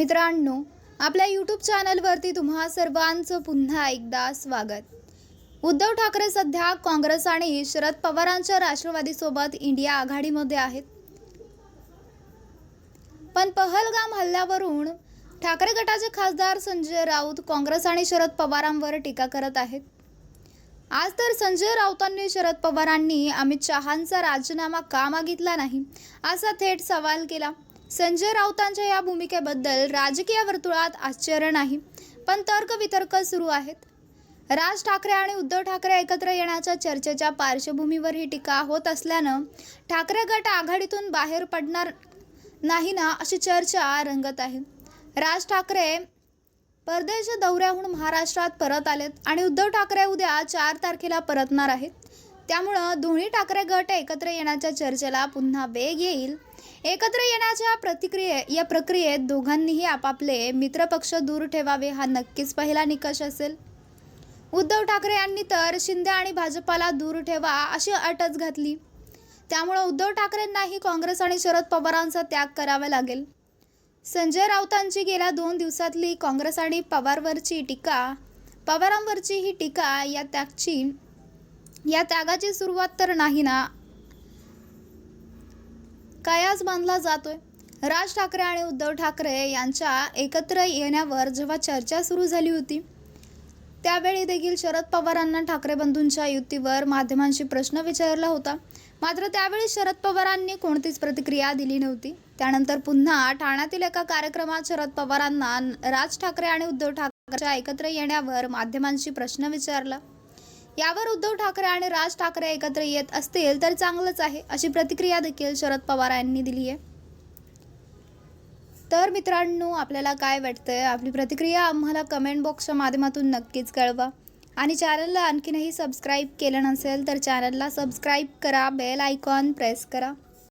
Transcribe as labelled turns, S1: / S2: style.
S1: मित्रांनो आपल्या यूट्यूब चॅनलवरती तुम्हा सर्वांचं पुन्हा एकदा स्वागत. उद्धव ठाकरे सध्या काँग्रेस आणि शरद पवारांच्या राष्ट्रवादीसोबत इंडिया आघाडीमध्ये आहेत. पण पहलगाम हल्ल्यावरून ठाकरे गटाचे खासदार संजय राऊत काँग्रेस आणि शरद पवारांवर टीका करत आहेत. आज तर संजय राऊतांनी शरद पवारांनी अमित शहांचा राजीनामा का मागितला नाही असा थेट सवाल केला. संजय राऊतांच्या या भूमिकेबद्दल राजकीय वर्तुळात आश्चर्य नाही पण तर्कवितर्क सुरू आहेत. राज ठाकरे आणि उद्धव ठाकरे एकत्र येण्याच्या चर्चेच्या पार्श्वभूमीवर ही टीका होत असल्यानं ठाकरे गट आघाडीतून बाहेर पडणार नाही ना अशी चर्चा रंगत आहे. राज ठाकरे परदेश दौऱ्याहून महाराष्ट्रात परत आलेत आणि उद्धव ठाकरे उद्या चार तारखेला परतणार आहेत. त्यामुळं दोन्ही ठाकरे गट एकत्र येण्याच्या चर्चेला पुन्हा वेग येईल एकत्र येण्याच्या प्रतिक्रिये या प्रक्रियेत दोघांनीही आपापले मित्रपक्ष दूर ठेवावे हा नक्कीच पहिला निकष असेल. उद्धव ठाकरे यांनी तर शिंदे आणि भाजपाला दूर ठेवा अशी अटच घातली. त्यामुळं उद्धव ठाकरेंनाही काँग्रेस आणि शरद पवारांचा त्याग करावा लागेल. संजय राऊतांची गेल्या दोन दिवसातली काँग्रेस आणि पवारवरची टीका पवारांवरची ही टीका या त्यागची या त्यागाची सुरुवात तर नाही ना? काय आज बांधला जातोय. राज ठाकरे आणि उद्धव ठाकरे यांच्या एकत्र येण्यावर जेव्हा चर्चा सुरू झाली होती त्यावेळी देखील शरद पवारांना ठाकरे बंधूंच्या युतीवर माध्यमांशी प्रश्न विचारला होता. मात्र त्यावेळी शरद पवारांनी कोणतीच प्रतिक्रिया दिली नव्हती. त्यानंतर पुन्हा ठाण्यातील एका कार्यक्रमात शरद पवारांना राज ठाकरे आणि उद्धव ठाकरेच्या एकत्र येण्यावर माध्यमांशी प्रश्न विचारला. यावर उद्धव ठाकरे आणि राज ठाकरे एकत्र येत असतील तर चांगलंच आहे अशी प्रतिक्रिया देखील शरद पवार यांनी दिली आहे. तर मित्रांनो आपल्याला काय वाटतंय? आपली प्रतिक्रिया आम्हाला कमेंट बॉक्सच्या माध्यमातून नक्कीच कळवा. आणि चॅनलला आणखीनही सबस्क्राईब केलं नसेल तर चॅनलला सबस्क्राईब करा बेल आयकॉन प्रेस करा.